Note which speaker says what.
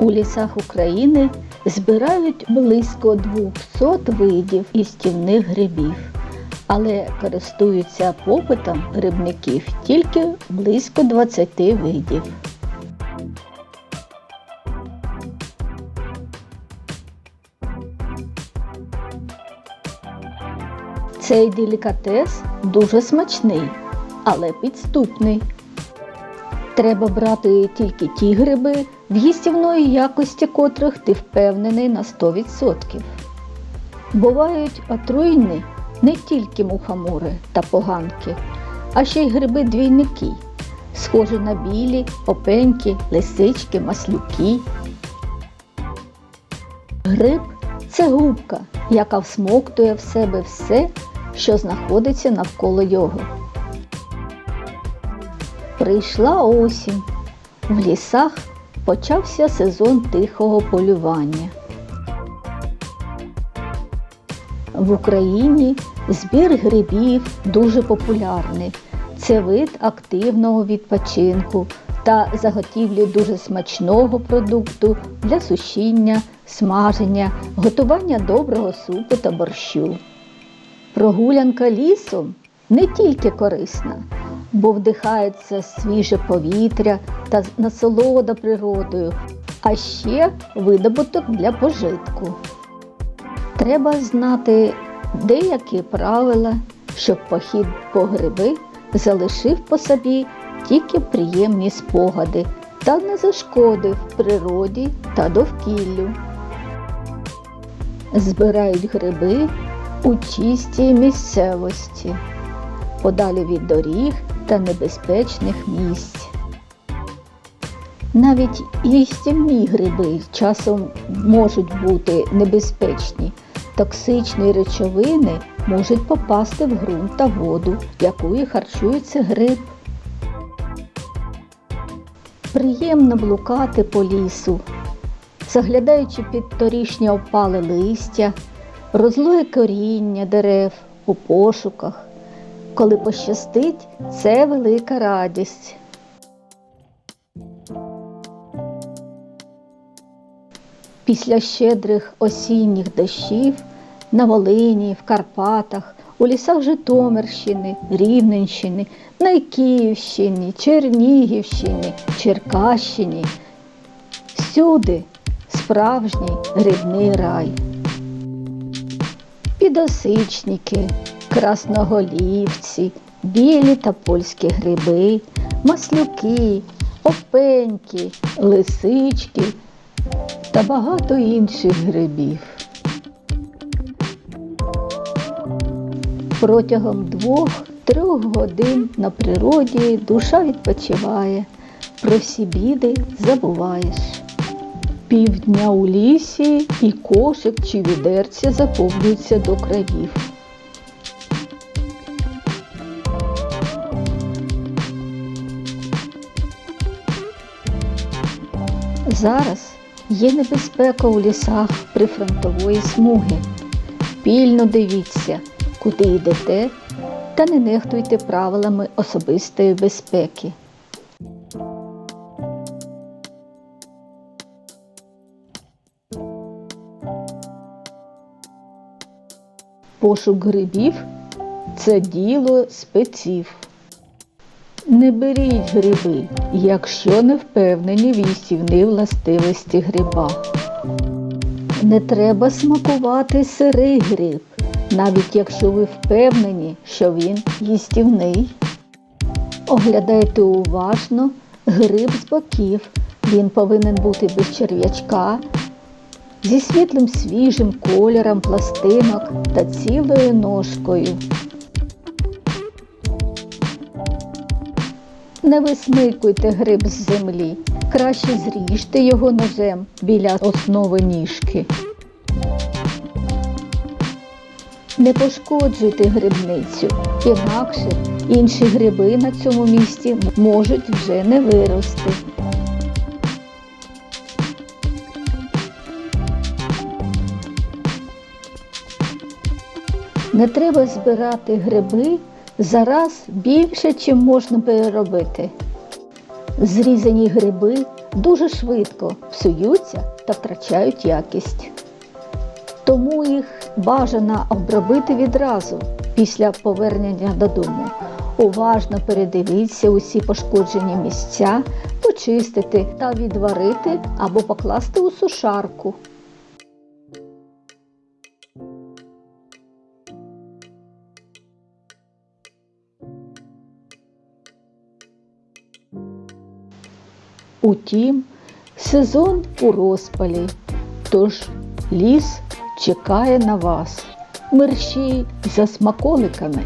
Speaker 1: У лісах України збирають близько 200 видів істівних грибів, але користуються попитом грибників тільки близько 20 видів. Цей делікатес дуже смачний, але підступний. Треба брати тільки ті гриби, в їстівної якості котрих ти впевнений на 100%. Бувають отруйні не тільки мухомори та поганки, а ще й гриби-двійники, схожі на білі, опеньки, лисички, маслюки. Гриб це губка, яка всмоктує в себе все, що знаходиться навколо його. Прийшла осінь. В лісах почався сезон тихого полювання. В Україні збір грибів дуже популярний. Це вид активного відпочинку та заготівлі дуже смачного продукту для сушіння, смаження, готування доброго супу та борщу. Прогулянка лісом не тільки корисна, бо вдихається свіже повітря та насолода природою, а ще видобуток для пожитку. Треба знати деякі правила, щоб похід по гриби залишив по собі тільки приємні спогади та не зашкодив природі та довкіллю. Збирають гриби у чистій місцевості, подалі від доріг та небезпечних місць. Навіть їстівні гриби часом можуть бути небезпечні. Токсичні речовини можуть попасти в ґрунт та воду, якою харчується гриб. Приємно блукати по лісу, заглядаючи під торішнє опале листя, розлоє коріння дерев у пошуках. Коли пощастить, це велика радість. Після щедрих осінніх дощів на Волині, в Карпатах, у лісах Житомирщини, Рівненщини, на Київщині, Чернігівщині, Черкащині. Всюди справжній грибний рай. Підосичники, красноголівці, білі та польські гриби, маслюки, опеньки, лисички та багато інших грибів. Протягом двох-трьох годин на природі душа відпочиває, про всі біди забуваєш. Півдня у лісі і кошик чи відерця заповнюються до країв. Зараз є небезпека у лісах прифронтової смуги. Пільно дивіться, куди йдете, та не нехтуйте правилами особистої безпеки. Пошук грибів це діло спеців. Не беріть гриби, якщо не впевнені в їстівній властивості гриба. Не треба смакувати сирий гриб, навіть якщо ви впевнені, що він їстівний. Оглядайте уважно гриб з боків. Він повинен бути без черв'ячка, зі світлим свіжим кольором пластинок та цілою ножкою. Не висмикуйте гриб з землі, краще зріжте його ножем біля основи ніжки. Не пошкоджуйте грибницю, інакше інші гриби на цьому місці можуть вже не вирости. Не треба збирати гриби зараз більше, чим можна переробити. Зрізані гриби дуже швидко псуються та втрачають якість. Тому їх бажано обробити відразу після повернення додому. Уважно передивіться усі пошкоджені місця, почистити та відварити або покласти у сушарку. Утім, сезон у розпалі, тож ліс чекає на вас. Мерщій за смаколиками.